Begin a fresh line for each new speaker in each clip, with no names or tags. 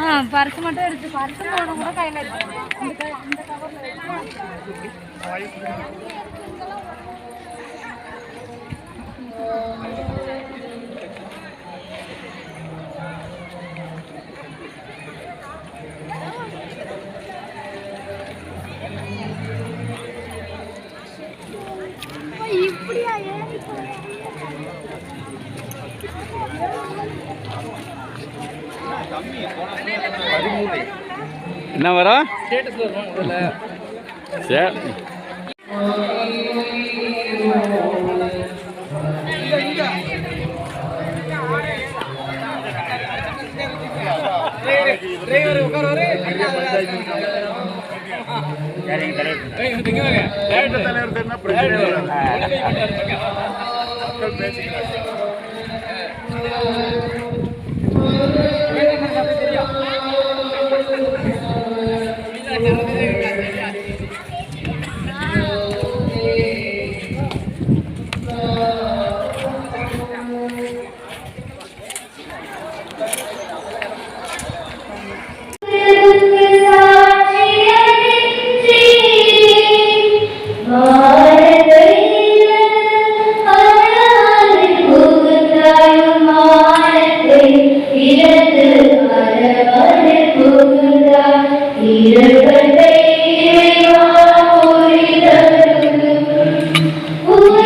ஆ purse மட்டும் எடுத்து purse போட கூட கையில் இப்படியா ஏறி
என்ன வரும் சரி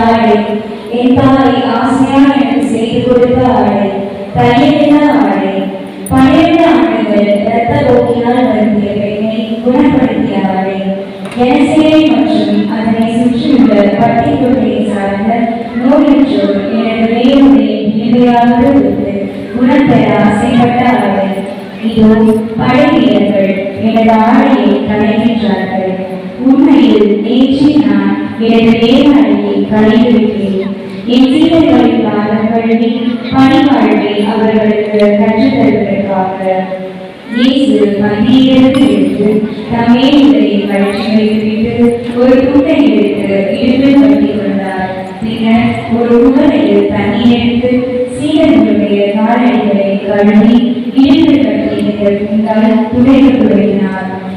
எனது என் தாய் ஆசையாக எனக்கு செய்து கொடுத்த ஆடை தையலின ஆடை பன்னிரண்டு ஆண்டுகள் இரத்த போக்கினால் வருந்திய பெண்ணை குணப்படுத்திய ஆடை எனசேரை மற்றும் அதனை சுற்றியுள்ள பட்டி கொள்கையை சார்ந்த நோயுற்றோர் எனது வேறுடைய நிலையாக இருந்து குணப்பெற ஆசைப்பட்ட ஆடை இதோ படைவீரர்கள் எனது ஆடையை கலைகின்றார்கள். உண்மையில் நேற்று நான் எனது வேலையை என் சீடர்களின் பாதம் பணிவாழ்வை அவர்களுக்கு கற்றுத் இயேசு மதியிலிருந்து எடுத்து தம் மேலுடைய கழற்றி வைத்துவிட்டு ஒரு துண்டை எடுத்து கொண்டார். பின்னர் ஒரு எடுத்து சீடர்களுடைய காலடிகளை கழுவி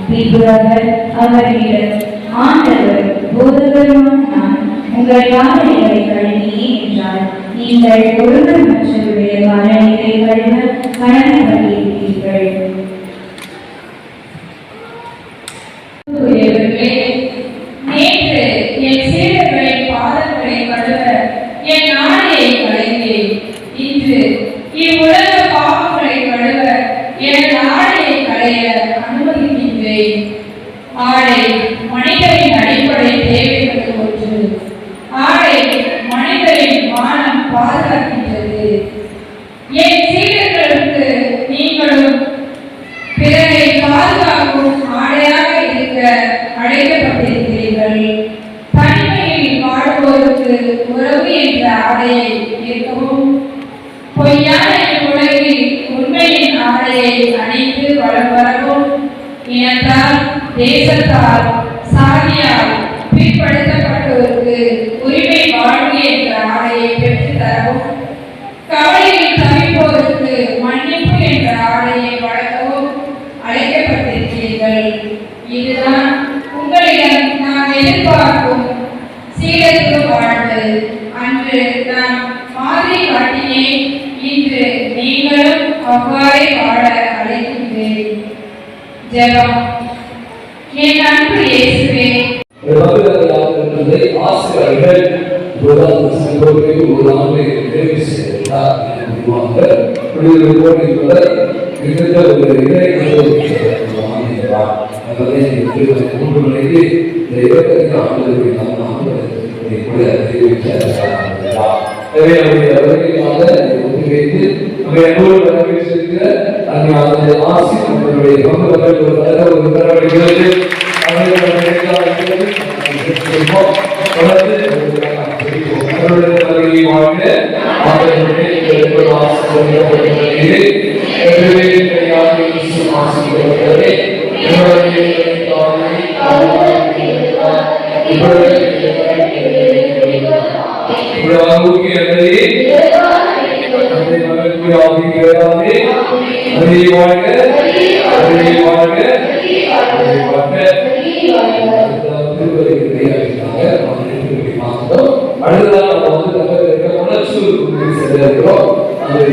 பின்பு அவர் அவர்களிடம் ஆண்டவர் போதகருமான நான் உங்கள் காலடிகளை கழுவி என்றார் நீங்கள் ஒருவர் மற்றவருடைய காலடிகளை கழுவ கடமைப்பட்டிருக்கிறீர்கள்
நேற்று என் சீடர்களின் பாதங்களை கழுவ என் ஆடையை களைந்தேன் இன்று இவ்வுலக பாவங்களை கழுவ என் ஆடையை களைய அனுமதிக்கின்றேன். ஆடை என் சீடர்களுக்கு நீங்களும் பிறரை பாதுகாக்கும் ஆடையாக இருக்க அழைக்கப்பட்டிருக்கிறீர்கள். தனிமையில் வாழ்வோருக்கு உறவு என்ற ஆடையை ஏற்கவும் பொய்யான உலகில் உண்மையின் ஆடையை அணிந்து வளம் வரவும் இனத்தால் தேசத்தால் சாதியால் பிற்படுத்தப்பட்டோருக்கு அவ்வாறே வாழ அழைக்கின்றேன். ஜெபம். என் அன்பு இயேசுவே.
ஆசிரியர்கள் ஒரு சங்கோருக்கு ஒரு ஆண்டு அன்போடு வரவேற்றிருக்கிற அந்த ஆசி நம்மளுடைய பங்குகள் ஒரு ஒரு நம்முடைய வாழ்க தொடர்ந்து அவருடைய வருகை வாழ்க அவர்களுடைய அடுத்ததாக நம்ம வந்து நம்ம உணர்ச்சி செல்கிறோம் அது